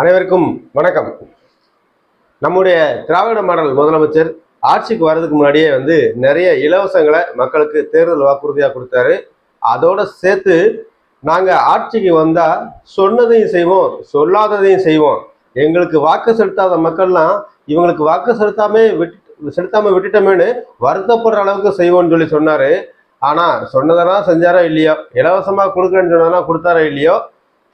அனைவருக்கும் வணக்கம். நம்முடைய திராவிட மாடல் முதலமைச்சர் ஆட்சிக்கு வர்றதுக்கு முன்னாடியே வந்து நிறைய இலவசங்களை மக்களுக்கு தேர்தல் வாக்குறுதியாக கொடுத்தாரு. அதோட சேர்த்து நாங்கள் ஆட்சிக்கு வந்தால் சொன்னதையும் செய்வோம் சொல்லாததையும் செய்வோம். எங்களுக்கு வாக்கு செலுத்தாத மக்கள்லாம் இவங்களுக்கு வாக்கு செலுத்தாமே விட்டு செலுத்தாமல் விட்டுட்டோமேனு வருத்தப்படுற அளவுக்கு செய்வோம்னு சொல்லி சொன்னார். ஆனால் சொன்னதெல்லாம் செஞ்சாரோ இல்லையோ? இலவசமாக கொடுக்குறேன்னு சொன்னதெல்லாம் கொடுத்தாரோ இல்லையோ?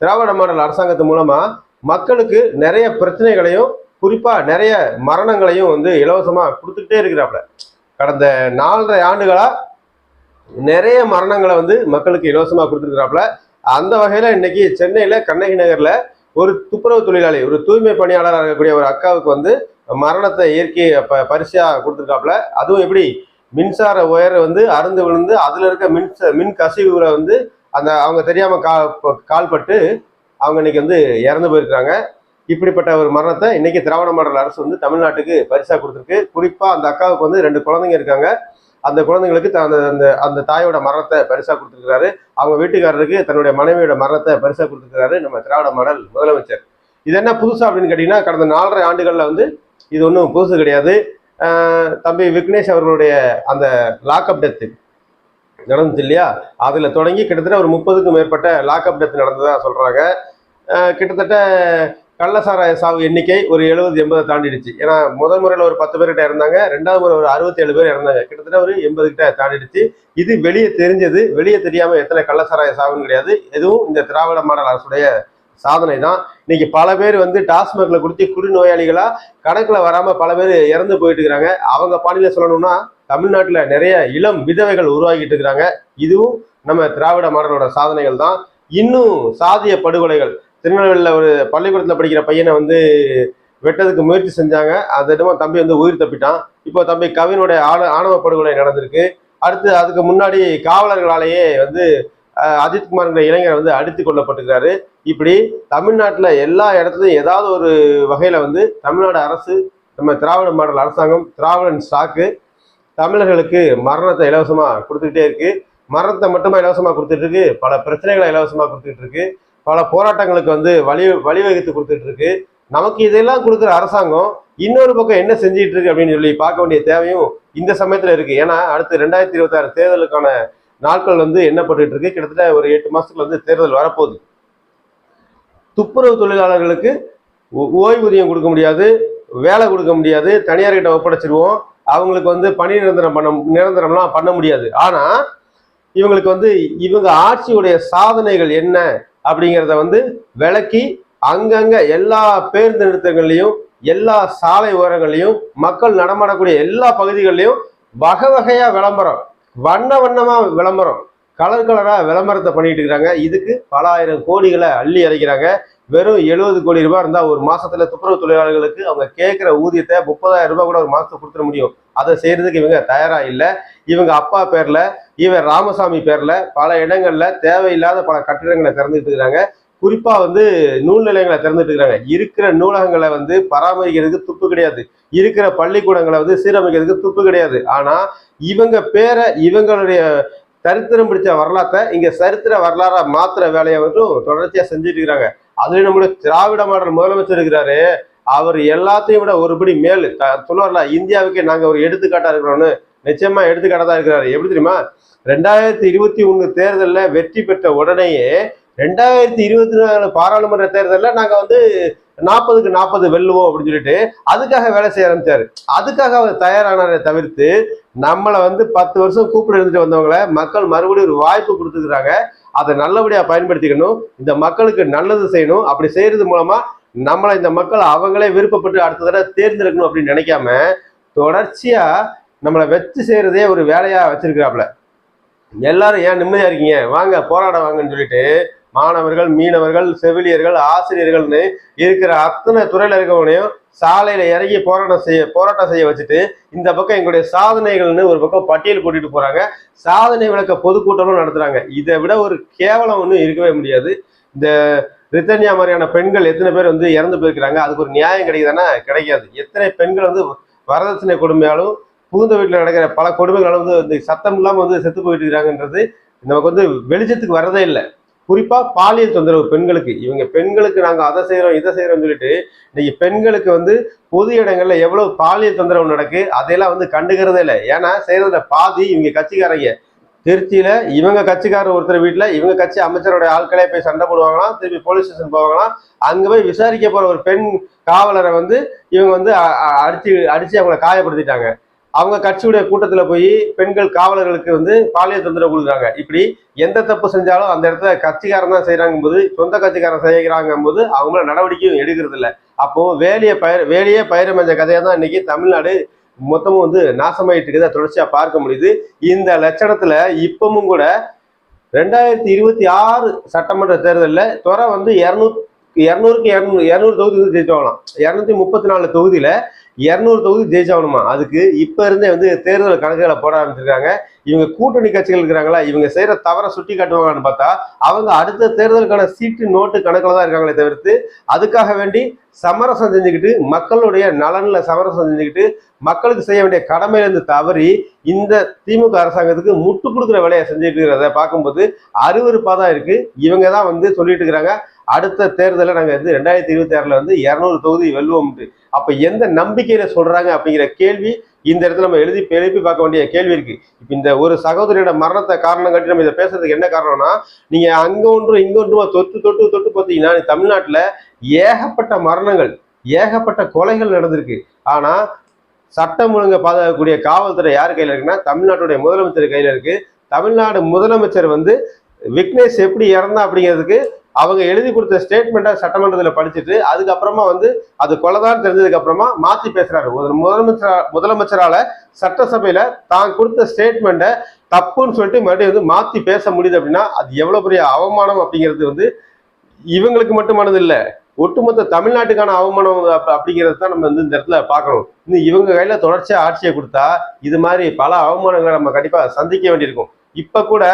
திராவிட மாடல் அரசாங்கத்து மூலமாக மக்களுக்கு நிறைய பிரச்சனைகளையும் குறிப்பாக நிறைய மரணங்களையும் வந்து இலவசமாக கொடுத்துக்கிட்டே இருக்கிறாப்புல. கடந்த நாலரை ஆண்டுகளாக நிறைய மரணங்களை வந்து மக்களுக்கு இலவசமாக கொடுத்துருக்கிறாப்புல. அந்த வகையில் இன்னைக்கு சென்னையில் கண்ணகி நகரில் ஒரு துப்புரவு தொழிலாளி ஒரு தூய்மை பணியாளராக இருக்கக்கூடிய ஒரு அக்காவுக்கு வந்து மரணத்தை இயற்கை ப பரிசாக கொடுத்துருக்காப்புல. அதுவும் எப்படி? மின்சார ஒயர் வந்து அருந்து விழுந்து அதில் இருக்க மின்ச மின் கசிவுகளை வந்து அந்த அவங்க தெரியாமல் கா கால்பட்டு அவங்க இன்னைக்கு வந்து இறந்து போயிருக்கிறாங்க. இப்படிப்பட்ட ஒரு மரணத்தை இன்னைக்கு திராவிட மாடல் அரசு வந்து தமிழ்நாட்டுக்கு பரிசாக கொடுத்துருக்கு. குறிப்பாக அந்த அக்காவுக்கு வந்து ரெண்டு குழந்தைங்க இருக்காங்க. அந்த குழந்தைங்களுக்கு த- அந்த அந்த அந்த தாயோட மரணத்தை பரிசாக கொடுத்துருக்கிறாரு. அவங்க வீட்டுக்காரருக்கு தன்னுடைய மனைவியோட மரணத்தை பரிசாக கொடுத்துருக்காரு நம்ம திராவிட மாடல் முதலமைச்சர். இது என்ன புதுசா அப்படின்னு கேட்டிங்கன்னா கடந்த நாலரை ஆண்டுகளில் வந்து இது ஒன்றும் புதுசு கிடையாது. தம்பி விக்னேஷ் அவர்களுடைய அந்த லாக்அப் டெத்து நடந்துச்சு இல்லையா அதில் தொடங்கி கிட்டத்தட்ட ஒரு முப்பதுக்கும் மேற்பட்ட லாக்அப் டெத் நடந்ததாக சொல்கிறாங்க கிட்டத்தட்ட கள்ளசாராய சாவு எண்ணிக்கை ஒரு எழுபது எண்பதை தாண்டிடுச்சு. ஏன்னா முதல் முறையில் ஒரு பத்து பேர்கிட்ட இருந்தாங்க ரெண்டாவது முறை ஒரு அறுபத்தேழு பேர் இறந்தாங்க. கிட்டத்தட்ட ஒரு எண்பது கிட்ட தாண்டிடுச்சு. இது வெளியே தெரிஞ்சது வெளியே தெரியாமல் எத்தனை கள்ளசாராய சாவுன்னு கிடையாது. எதுவும் இந்த திராவிட மாடல் அரசுடைய சாதனை தான். இன்னைக்கு பல பேர் வந்து டாஸ்மாக்ல கொடுத்து குடிநோயாளிகளாக கணக்கில் வராமல் பல பேர் இறந்து போயிட்டு இருக்கிறாங்க. அவங்க பாடியில் சொல்லணும்னா தமிழ்நாட்டில் நிறைய இளம் விதவைகள் உருவாகிட்டு இருக்கிறாங்க. இதுவும் நம்ம திராவிட மாடலோட சாதனைகள் தான். இன்னும் சாதிய படுகொலைகள். திருநெல்வேலியில் ஒரு பள்ளிக்கூடத்தில் படிக்கிற பையனை வந்து வெட்டதுக்கு முயற்சி செஞ்சாங்க. அந்த என்னமோ தம்பி வந்து உயிர் தப்பிட்டான். இப்போ தம்பி கவினுடைய ஆண ஆணவ படுகொலை நடந்திருக்கு. அடுத்து அதுக்கு முன்னாடி காவலர்களாலேயே வந்து அஹ், அஜித்குமார்ங்கிற இளைஞர் வந்து அடித்து கொள்ளப்பட்டுக்கிறாரு இப்படி தமிழ்நாட்டில் எல்லா இடத்துலையும் ஏதாவது ஒரு வகையில் வந்து தமிழ்நாடு அரசு நம்ம திராவிட மாடல் அரசாங்கம் திராவிடன் ஸ்டாக்கு தமிழர்களுக்கு மரணத்தை இலவசமாக கொடுத்துக்கிட்டே இருக்கு. மரணத்தை மட்டுமா இலவசமாக கொடுத்துட்டு இருக்கு பல பிரச்சனைகளை இலவசமாக கொடுத்துட்டு இருக்கு பல போராட்டங்களுக்கு வந்து வழி வழிவகுத்து கொடுத்துட்டு இருக்கு நமக்கு இதெல்லாம் கொடுக்குற அரசாங்கம் இன்னொரு பக்கம் என்ன செஞ்சிட்டு இருக்கு அப்படின்னு சொல்லி பார்க்க வேண்டிய தேவையும் இந்த சமயத்தில் இருக்கு. ஏன்னா அடுத்து ரெண்டாயிரத்தி இருபத்தாறு தேர்தலுக்கான நாட்கள் வந்து எண்ணப்பட்டுட்டு இருக்கு கிட்டத்தட்ட ஒரு எட்டு மாசத்துல வந்து தேர்தல் வரப்போகுது. துப்புரவு தொழிலாளர்களுக்கு ஓ- ஓய்வூதியம் கொடுக்க முடியாது வேலை கொடுக்க முடியாது. தனியார்கிட்ட ஒப்படைச்சிருவோம். அவங்களுக்கு வந்து பணி நிரந்தரம் பண்ண நிரந்தரம்லாம் பண்ண முடியாது. ஆனால் இவங்களுக்கு வந்து இவங்க ஆட்சியுடைய சாதனைகள் என்ன அப்படிங்கிறத வந்து விளக்கி அங்கங்க எல்லா பேருந்து நிறுத்தங்கள்லையும் எல்லா சாலை ஓரங்கள்லையும் மக்கள் நடமாடக்கூடிய எல்லா பகுதிகள்லையும் வகை வகையா விளம்பரம் வண்ண வண்ணமா விளம்பரம் கலர் கலரா விளம்பரத்தை பண்ணிட்டு இருக்கிறாங்க. இதுக்கு பல ஆயிரம் கோடிகளை அள்ளி இறைக்கிறாங்க. வெறும் எழுபது கோடி ரூபாய் இருந்தால் ஒரு மாசத்துல துப்புரவு தொழிலாளர்களுக்கு அவங்க கேட்குற ஊதியத்தை முப்பதாயிரம் ரூபாய் கூட ஒரு மாசத்துக்கு கொடுத்துட முடியும். அதை செய்யறதுக்கு இவங்க தயாரா இல்லை. இவங்க அப்பா பேர்ல இவன் ராமசாமி பேர்ல பல இடங்கள்ல தேவையில்லாத பல கட்டிடங்களை திறந்துட்டு இருக்கிறாங்க குறிப்பா வந்து நூல் நிலையங்களை திறந்துட்டு இருக்கிறாங்க இருக்கிற நூலகங்களை வந்து பராமரிக்கிறதுக்கு துப்பு கிடையாது. இருக்கிற பள்ளிக்கூடங்களை வந்து சீரமைக்கிறதுக்கு துப்பு கிடையாது. ஆனா இவங்க பேரை இவங்களுடைய சரித்திரம் பிடிச்ச வரலாற்றை இங்க சரித்திர வரலாறா மாத்திர வேலையை மட்டும் தொடர்ச்சியா செஞ்சுட்டு இருக்கிறாங்க அதுலயும் நம்மளுடைய திராவிட மாடல் முதலமைச்சர் இருக்கிறாரு. அவர் எல்லாத்தையும் விட ஒருபடி மேல். த- சொல்லுவார்ல இந்தியாவுக்கே நாங்க ஒரு எடுத்துக்காட்டா இருக்கிறோம்னு. நிச்சயமா எடுத்துக்காட்டா தான் இருக்கிறாரு. எப்படி தெரியுமா? ரெண்டாயிரத்தி இருபத்தி ஒண்ணு தேர்தலில் வெற்றி பெற்ற உடனேயே ரெண்டாயிரத்தி இருபத்தி நாலு பாராளுமன்ற தேர்தலில் நாங்கள் வந்து நாற்பதுக்கு நாற்பது வெல்லுவோம் அப்படின்னு சொல்லிட்டு அதுக்காக வேலை செய்ய ஆரம்பிச்சாரு. அதுக்காக அவர் தயாரானாரே தவிர்த்து நம்மளை வந்து பத்து வருஷம் கூப்பிட்டு இருந்துட்டு வந்தவங்களை மக்கள் மறுபடியும் ஒரு வாய்ப்பு கொடுத்துக்கிறாங்க அதை நல்லபடியா பயன்படுத்திக்கணும். இந்த மக்களுக்கு நல்லது செய்யணும். அப்படி செய்யறது மூலமா நம்மளை இந்த மக்கள் அவங்களே விருப்பப்பட்டு அடுத்த தடவை தேர்ந்தெடுக்கணும் அப்படின்னு நினைக்காம தொடர்ச்சியா நம்மளை வச்சு செய்யறதே ஒரு வேலையா வச்சிருக்கிறாப்புல. எல்லாரும் ஏன் நிம்மதியா இருக்கீங்க? வாங்க போராட வாங்கன்னு சொல்லிட்டு மாணவர்கள் மீனவர்கள் செவிலியர்கள் ஆசிரியர்கள்னு இருக்கிற அத்தனை துறையில இருக்கவனையும் சாலையில இறங்கி போராட்டம் செய்ய போராட்டம் செய்ய வச்சுட்டு இந்த பக்கம் எங்களுடைய சாதனைகள்னு ஒரு பக்கம் பட்டியல் கூட்டிட்டு போறாங்க. சாதனை விளக்க பொதுக்கூட்டமும் நடத்துறாங்க. இதை விட ஒரு கேவலம் ஒன்றும் இருக்கவே முடியாது. இந்த ரித்தன்யா மாதிரியான பெண்கள் எத்தனை பேர் வந்து இறந்து போயிருக்கிறாங்க? அதுக்கு ஒரு நியாயம் கிடைக்குதுன்னா கிடைக்காது. எத்தனை பெண்கள் வந்து வரதட்சணை கொடுமையாலும் புகுந்த வீட்டில் நடக்கிற பல கொடுமைகளும் வந்து இந்த சத்தம் இல்லாமல் வந்து செத்து போயிட்டு இருக்காங்கன்றது நமக்கு வந்து வெளிச்சத்துக்கு வரதே இல்லை. குறிப்பாக பாலியல் தொந்தரவு பெண்களுக்கு. இவங்க பெண்களுக்கு நாங்கள் அதை செய்கிறோம் இதை செய்கிறோன்னு சொல்லிட்டு இன்னைக்கு பெண்களுக்கு வந்து பொது இடங்கள்ல எவ்வளவு பாலியல் தொந்தரவு நடக்கு அதையெல்லாம் வந்து கண்டுக்கிறதே இல்லை. ஏன்னா செய்கிறதுல பாதி இவங்க கட்சிக்காரங்க. திருச்சியில இவங்க கட்சிக்காரர் ஒருத்தர் வீட்டுல இவங்க கட்சி அமைச்சருடைய ஆட்களே போய் சண்டை போடுவாங்களாம் திருப்பி போலீஸ் ஸ்டேஷன் போவாங்களாம். அங்க போய் விசாரிக்க போற ஒரு பெண் காவலரை வந்து இவங்க வந்து அடித்து அடித்து அடிச்சு அடிச்சு அவங்கள காயப்படுத்திட்டாங்க. அவங்க கட்சியுடைய கூட்டத்தில் போய் பெண்கள் காவலர்களுக்கு வந்து பாலியல் தொந்தரவு கொடுக்குறாங்க. இப்படி எந்த தப்பு செஞ்சாலும் அந்த இடத்துல கட்சிக்காரன் தான் செய்கிறாங்கும்போது போது சொந்த கட்சிக்காரன் செய்கிறாங்க போது அவங்கள நடவடிக்கையும் எடுக்கிறது இல்லை அப்போ வேலையை பயிர் வேலையே பயிரமைஞ்ச கதையை தான் இன்னைக்கு தமிழ்நாடு மொத்தமும் வந்து நாசமாயிட்டு இருக்கிறத தொடர்ச்சியாக பார்க்க முடியுது. இந்த லட்சணத்தில் இப்பவும் கூட ரெண்டாயிரத்தி இருபத்தி ஆறு சட்டமன்ற தேர்தலில் துறை வந்து இரநூ இரநூறுக்கு இரநூறு இரநூறு தொகுதி வந்து வாங்கலாம் இரநூத்தி முப்பத்தி நாலு தொகுதியில் இரநூறு தொகுதி ஜெயிச்சாகணுமா? அதுக்கு இப்போ இருந்தே வந்து தேர்தல் கணக்குகளை போட ஆரம்பிச்சிருக்காங்க. இவங்க கூட்டணி கட்சிகள் இருக்கிறாங்களா? இவங்க செய்கிற தவறை சுட்டி காட்டுவாங்கன்னு பார்த்தா அவங்க அடுத்த தேர்தலுக்கான சீட்டு நோட்டு கணக்கில் தான் இருக்காங்களே தவிர்த்து அதுக்காக வேண்டி சமரசம் செஞ்சுக்கிட்டு மக்களுடைய நலனில் சமரசம் செஞ்சுக்கிட்டு மக்களுக்கு செய்ய வேண்டிய கடமையிலிருந்து தவறி இந்த திமுக அரசாங்கத்துக்கு முட்டு கொடுக்குற வேலையை செஞ்சுட்டு இருக்கிறத பார்க்கும்போது அருவறுப்பாக தான் இருக்குது இவங்க தான் வந்து சொல்லிட்டு இருக்கிறாங்க. அடுத்த தேர்தலில் நாங்கள் வந்து ரெண்டாயிரத்தி இருபத்தி ஆறில் வந்து இரநூறு தொகுதி வெல்வோம்ட்டு அப்போ எந்த நம்பிக்கையில் சொல்கிறாங்க அப்படிங்கிற கேள்வி இந்த இடத்துல நம்ம எழுதி எழுப்பி பார்க்க வேண்டிய கேள்வி இருக்கு. இப்போ இந்த ஒரு சகோதரியோட மரணத்தை காரணம் கட்டி நம்ம இதை பேசுறதுக்கு என்ன காரணம்னா நீங்க அங்க ஒன்றும் இங்க ஒன்றுமா தொட்டு தொட்டு தொட்டு பார்த்தீங்கன்னா தமிழ்நாட்டில் ஏகப்பட்ட மரணங்கள் ஏகப்பட்ட கொலைகள் நடந்திருக்கு. ஆனா சட்டம் ஒழுங்கை பாதுகாக்கக்கூடிய காவல்துறை யார் கையில் இருக்குன்னா தமிழ்நாட்டுடைய முதலமைச்சர் கையில் இருக்கு. தமிழ்நாடு முதலமைச்சர் வந்து விக்னேஷ் எப்படி இறந்தா அப்படிங்கிறதுக்கு அவங்க எழுதி கொடுத்த ஸ்டேட்மெண்ட்டை சட்டமன்றத்தில் படிச்சுட்டு அதுக்கப்புறமா வந்து அது கொலைதான் தெரிஞ்சதுக்கு அப்புறமா பேசுகிறாரு பேசுறாரு. முதலமைச்சர் முதலமைச்சரால சட்டசபையில தான் கொடுத்த ஸ்டேட்மெண்ட்டை தப்புன்னு சொல்லிட்டு மறுபடியும் வந்து மாற்றி பேச முடியுது அப்படின்னா அது எவ்வளோ பெரிய அவமானம் அப்படிங்கிறது வந்து இவங்களுக்கு மட்டுமானது இல்லை ஒட்டுமொத்த தமிழ்நாட்டுக்கான அவமானம் அப்படிங்கிறது தான் நம்ம வந்து இந்த இடத்துல பார்க்கணும். இன்னும் இவங்க கையில தொடர்ச்சியாக ஆட்சியை கொடுத்தா இது மாதிரி பல அவமானங்களை நம்ம கண்டிப்பாக சந்திக்க வேண்டியிருக்கும். இப்போ கூட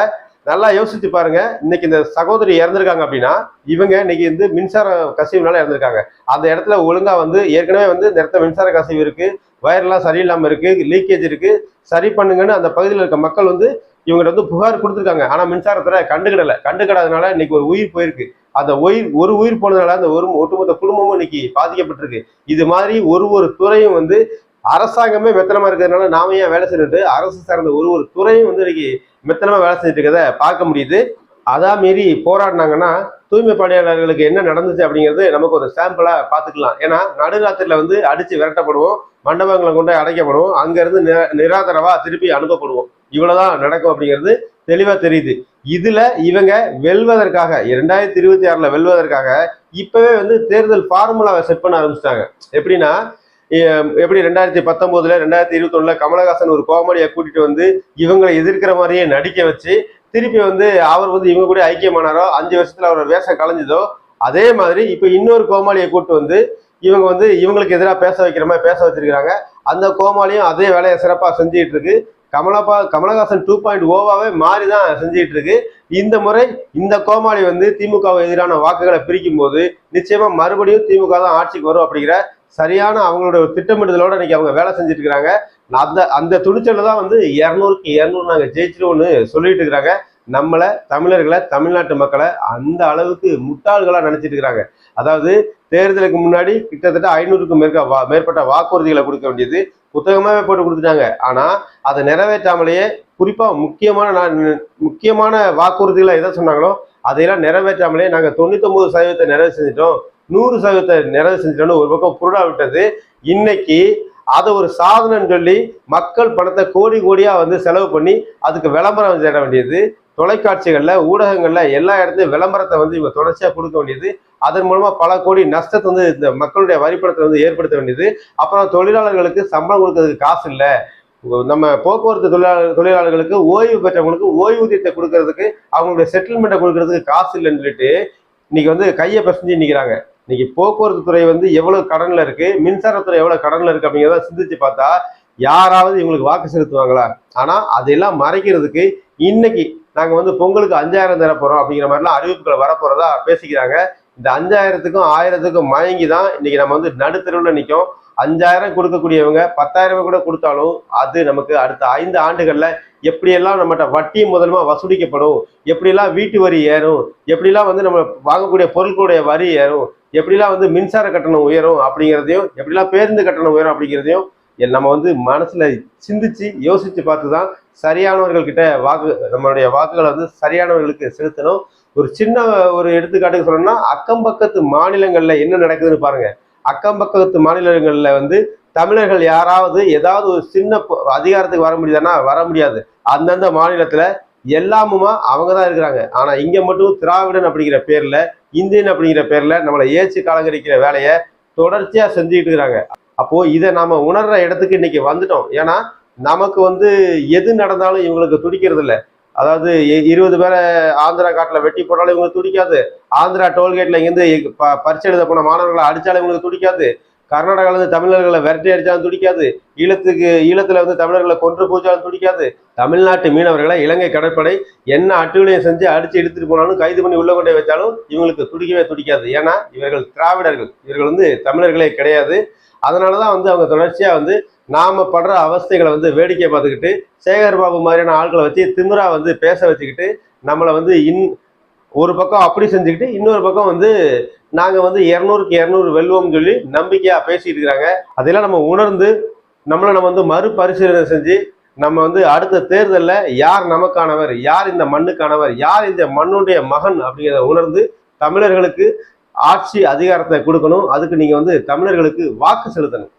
நல்லா யோசிச்சு பாருங்க. இன்னைக்கு இந்த சகோதரி இறந்துருக்காங்க அப்படின்னா இவங்க இன்னைக்கு வந்து மின்சார கசிவுனால இறந்துருக்காங்க. அந்த இடத்துல ஒழுங்கா வந்து ஏற்கனவே வந்து இந்த இடத்துல மின்சார கசிவு இருக்கு வயர்லாம் சரியில்லாம இருக்கு லீக்கேஜ் இருக்கு. சரி பண்ணுங்கன்னு அந்த பகுதியில் இருக்க மக்கள் வந்து இவங்க வந்து புகார் கொடுத்துருக்காங்க. ஆனா மின்சாரத்தில் கண்டுக்கிடல. கண்டுக்கிடாதனால இன்னைக்கு ஒரு உயிர் போயிருக்கு. அந்த உயிர் ஒரு உயிர் போனதுனால அந்த ஒரு ஒட்டுமொத்த குடும்பமும் இன்னைக்கு பாதிக்கப்பட்டிருக்கு. இது மாதிரி ஒரு ஒரு துறையும் வந்து அரசாங்கமே மெத்தனமா இருக்கிறதுனால நாம ஏன் வேலை செஞ்சுட்டு அரசு சார்ந்த ஒரு ஒரு துறையும் வந்து இன்னைக்கு மெத்தனமா வேலை செஞ்சுட்டு இருக்கிறத பார்க்க முடியுது. அதான் மீறி போராடினாங்கன்னா தூய்மை பணியாளர்களுக்கு என்ன நடந்துச்சு அப்படிங்கிறது நமக்கு ஒரு சாம்பிளா பார்த்துக்கலாம். ஏன்னா நடுராத்திரில வந்து அடிச்சு விரட்டப்படுவோம் மண்டபங்களை கொண்டு அடைக்கப்படுவோம் அங்கிருந்து நிராதரவா திருப்பி அனுப்பப்படுவோம். இவ்வளவுதான் நடக்கும் அப்படிங்கிறது தெளிவா தெரியுது. இதுல இவங்க வெல்வதற்காக இரண்டாயிரத்தி இருபத்தி ஆறுல வெல்வதற்காக இப்பவே வந்து தேர்தல் ஃபார்முலாவை செட் பண்ண ஆரம்பிச்சிட்டாங்க. எப்படின்னா எப்படி ரெண்டாயிரத்தி பத்தொன்பதுல ரெண்டாயிரத்தி இருபத்தி கமலஹாசன் ஒரு கோமடியை கூட்டிட்டு வந்து இவங்களை எதிர்க்கிற மாதிரியே நடிக்க வச்சு திருப்பி வந்து அவர் வந்து இவங்க கூட ஐக்கியமானாரோ அஞ்சு வருஷத்துல அவர் வேஷம் கலைஞ்சதோ அதே மாதிரி இப்போ இன்னொரு கோமாளியை கூட்டு வந்து இவங்க வந்து இவங்களுக்கு எதிராக பேச வைக்கிற மாதிரி பேச வச்சிருக்கிறாங்க. அந்த கோமாளியும் அதே வேலையை சிறப்பாக செஞ்சுக்கிட்டு இருக்கு. கமலப்பா கமலஹாசன் டூ பாயிண்ட் ஓவாவே மாறி தான் செஞ்சுட்டு இருக்கு. இந்த முறை இந்த கோமாளி வந்து திமுக எதிரான வாக்குகளை பிரிக்கும் போது நிச்சயமா மறுபடியும் திமுக தான் ஆட்சிக்கு வரும் அப்படிங்கிற சரியான அவங்களோட திட்டமிடுதலோட இன்னைக்கு அவங்க வேலை செஞ்சுட்டு இருக்கிறாங்க அந்த அந்த துணிச்சல தான் வந்து இரநூறுக்கு இரநூறு நாங்கள் ஜெயிச்சிருவோம்னு சொல்லிட்டு இருக்கிறாங்க. நம்மளை தமிழர்களை தமிழ்நாட்டு மக்களை அந்த அளவுக்கு முட்டாள்களாக நினைச்சிட்டு இருக்கிறாங்க. அதாவது தேர்தலுக்கு முன்னாடி கிட்டத்தட்ட ஐநூறுக்கும் மேற்க வா- மேற்பட்ட வாக்குறுதிகளை கொடுக்க வேண்டியது புத்தகமாகவே போட்டு கொடுத்துட்டாங்க. ஆனால் அதை நிறைவேற்றாமலேயே குறிப்பாக முக்கியமான முக்கியமான வாக்குறுதிகளை எதை சொன்னாங்களோ அதையெல்லாம் நிறைவேற்றாமலே நாங்கள் தொண்ணூத்தொம்பது சதவீதத்தை நிறைவு செஞ்சிட்டோம். நூறு சதவீதத்தை நிறைவு செஞ்சிட்டோம்னு ஒரு பக்கம் புருடா விட்டது. இன்னைக்கு அதை ஒரு சாதனைன்னு சொல்லி மக்கள் பணத்தை கோடி கோடியாக வந்து செலவு பண்ணி அதுக்கு விளம்பரம் தேட வேண்டியது. தொலைக்காட்சிகளில் ஊடகங்களில் எல்லா இடத்துலையும் விளம்பரத்தை வந்து இவங்க தொடர்ச்சியாக கொடுக்க வேண்டியது. அதன் மூலமாக பல கோடி நஷ்டத்தை வந்து இந்த மக்களுடைய வரிப்பணத்தை வந்து ஏற்படுத்த வேண்டியது. அப்புறம் தொழிலாளர்களுக்கு சம்பளம் கொடுக்கறதுக்கு காசு இல்லை. நம்ம போக்குவரத்து தொழிலாளர் தொழிலாளர்களுக்கு ஓய்வு பெற்றவங்களுக்கு ஓய்வூதியத்தை கொடுக்கறதுக்கு அவங்களுடைய செட்டில்மெண்ட்டை கொடுக்கறதுக்கு காசு இல்லைன்னு சொல்லிட்டு இன்னைக்கு வந்து கையை பசஞ்சு நிற்கிறாங்க இன்னைக்கு போக்குவரத்து துறை வந்து எவ்வளவு கடன்ல இருக்கு மின்சாரத்துறை எவ்வளவு கடன்ல இருக்கு அப்படிங்கிறத சிந்திச்சு பார்த்தா யாராவது இவங்களுக்கு வாக்கு செலுத்துவாங்களா? ஆனா அதெல்லாம் மறைக்கிறதுக்கு இன்னைக்கு நாங்க வந்து பொங்கலுக்கு அஞ்சாயிரம் தர போறோம் அப்படிங்கிற மாதிரிலாம் அறிவிப்புகள் வரப்போறதா பேசிக்கிறாங்க. இந்த அஞ்சாயிரத்துக்கும் ஆயிரத்துக்கும் மயங்கி தான் இன்னைக்கு நம்ம வந்து நடுத்தருவில் நிற்கும் அஞ்சாயிரம் கொடுக்கக்கூடியவங்க பத்தாயிரம் கூட கொடுத்தாலும் அது நமக்கு அடுத்த ஐந்து ஆண்டுகளில் எப்படியெல்லாம் நம்மகிட்ட வட்டி முதலமா வசூலிக்கப்படும் எப்படியெல்லாம் வீட்டு வரி ஏறும் எப்படிலாம் வந்து நம்ம வாங்கக்கூடிய பொருட்களுடைய வரி ஏறும் எப்படிலாம் வந்து மின்சார கட்டணம் உயரும் அப்படிங்கிறதையும் எப்படிலாம் பேருந்து கட்டணம் உயரும் அப்படிங்கிறதையும் நம்ம வந்து மனசுல சிந்திச்சு யோசிச்சு பார்த்து தான் சரியானவர்கள்கிட்ட வாக்கு நம்மளுடைய வாக்குகளை வந்து சரியானவர்களுக்கு செலுத்தணும். ஒரு சின்ன ஒரு எடுத்துக்காட்டுக்கு சொல்லணும்னா அக்கம் பக்கத்து மாநிலங்கள்ல என்ன நடக்குதுன்னு பாருங்க. அக்கம் பக்கத்து மாநிலங்கள்ல வந்து தமிழர்கள் யாராவது ஏதாவது ஒரு சின்ன அதிகாரத்துக்கு வர முடியுதுன்னா வர முடியாது. அந்தந்த மாநிலத்துல எல்லாமுமா அவங்க தான் இருக்கிறாங்க. ஆனால் இங்கே மட்டும் திராவிடன் அப்படிங்கிற பேரில் இந்தியன் அப்படிங்கிற பேரில் நம்மளை ஏச்சு கலங்கரிக்கிற வேலையை தொடர்ச்சியாக செஞ்சுக்கிட்டு இருக்கிறாங்க. அப்போது இதை நாம் உணர்கிற இடத்துக்கு இன்றைக்கி வந்துட்டோம். ஏன்னா நமக்கு வந்து எது நடந்தாலும் இவங்களுக்கு துடிக்கிறது இல்லை அதாவது இருபது பேரை ஆந்திரா காட்டில் வெட்டி போட்டாலும் இவங்களுக்கு துடிக்காது. ஆந்திரா டோல்கேட்டில் இங்கேருந்து ப- பரிசு எழுத போன மாணவர்களை அடித்தாலும் இவங்களுக்கு துடிக்காது. கர்நாடகாவில் இருந்து தமிழர்களை விரட்டி அடித்தாலும் துடிக்காது. ஈழத்துக்கு ஈழத்தில் வந்து தமிழர்களை கொன்று பூச்சாலும் துடிக்காது. தமிழ்நாட்டு மீனவர்களை இலங்கை கடற்படை என்ன அட்டுகளையும் செஞ்சு அடித்து எடுத்துகிட்டு போனாலும் கைது பண்ணி உள்ள கொண்டே வச்சாலும் இவங்களுக்கு துடிக்கவே துடிக்காது. ஏன்னா இவர்கள் திராவிடர்கள். இவர்கள் வந்து தமிழர்களே கிடையாது. அதனாலதான் வந்து அவங்க தொடர்ச்சியாக வந்து நாம படுற அவஸ்தைகளை வந்து வேடிக்கை பார்த்துக்கிட்டு சேகர் பாபு மாதிரியான ஆட்களை வச்சு திமிரா வந்து பேச வச்சுக்கிட்டு நம்மளை வந்து இன் ஒரு பக்கம் அப்படி செஞ்சுக்கிட்டு இன்னொரு பக்கம் வந்து நாங்கள் வந்து இரநூறுக்கு இரநூறு வெல்வோம்னு சொல்லி நம்பிக்கையாக பேசிட்டு இருக்கிறாங்க. அதெல்லாம் நம்ம உணர்ந்து நம்மளை நம்ம வந்து மறுபரிசீலனை செஞ்சு நம்ம வந்து அடுத்த தேர்தலில் யார் நமக்கானவர் யார் இந்த மண்ணுக்கானவர் யார் இந்த மண்ணுடைய மகன் அப்படிங்கிறத உணர்ந்து தமிழர்களுக்கு ஆட்சி அதிகாரத்தை கொடுக்கணும். அதுக்கு நீங்கள் வந்து தமிழர்களுக்கு வாக்கு செலுத்தணும்.